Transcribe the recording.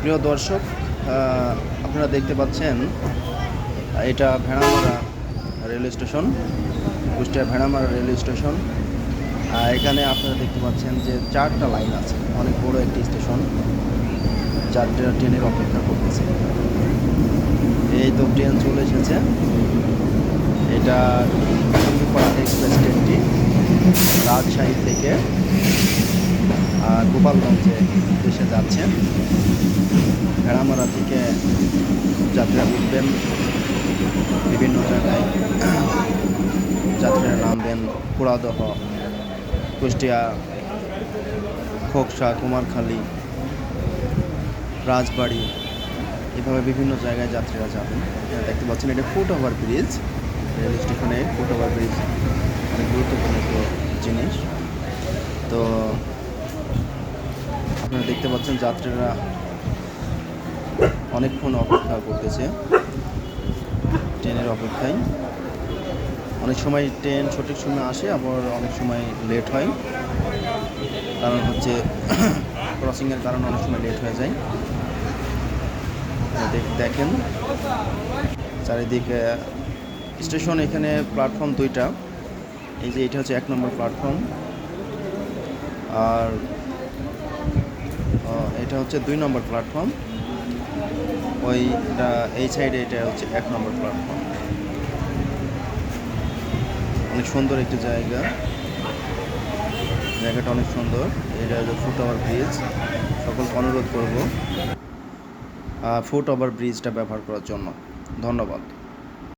প্রিয় দর্শক আপনারা দেখতে পাচ্ছেন, এটা Bheramara railway station, Kushtia Bheramara railway station. এখানে আপনারা দেখতে পাচ্ছেন যে চারটা লাইন আছে, অনেক বড় একটি স্টেশন যাত্রীরা ট্রেনের অপেক্ষা করতেছে। এই তো ট্রেন চলে এসেছে। এটা এক্সপ্রেস ট্রেনটি রাজশাহী থেকে গোপালগঞ্জে দেশে যাচ্ছেন। ভেড়ামারা থেকে যাত্রীরা উঠবেন বিভিন্ন জায়গায় যাত্রীরা নামবেন পুরাদহ কুষ্টিয়া, খোকসা, কুমারখালী, রাজবাড়ি, এভাবে বিভিন্ন জায়গায় যাত্রীরা যাবেন। এখানে দেখতে পাচ্ছেন, এটা ফুট ওভার ব্রিজ। রেল স্টেশনে ফুট ওভার ব্রিজ অনেক গুরুত্বপূর্ণ একটি জিনিস তো আপনারা দেখতে পাচ্ছেন যাত্রীরা অনেকক্ষণ অপেক্ষা করতেছে। ট্রেনের অপেক্ষায়। অনেক সময় ট্রেন সঠিক সময় আসে, আবার অনেক সময় লেট হয়। কারণ হচ্ছে ক্রসিংয়ের কারণে অনেক সময় লেট হয়ে যায়। দেখ- দেখেন। চারিদিকে, স্টেশন এখানে প্ল্যাটফর্ম দুইটা। এই যে এটা হচ্ছে এক নম্বর প্ল্যাটফর্ম আর এটা হচ্ছে দুই নম্বর প্ল্যাটফর্ম ওইটা এই সাইডে এটা হচ্ছে এক নম্বর প্ল্যাটফর্ম অনেক সুন্দর একটি জায়গা। জায়গাটা অনেক সুন্দর। এটা হচ্ছে ফুট ওভার ব্রিজ সকলকে অনুরোধ করব ফুট ওভার ব্রিজটা ব্যবহার করার জন্য। ধন্যবাদ।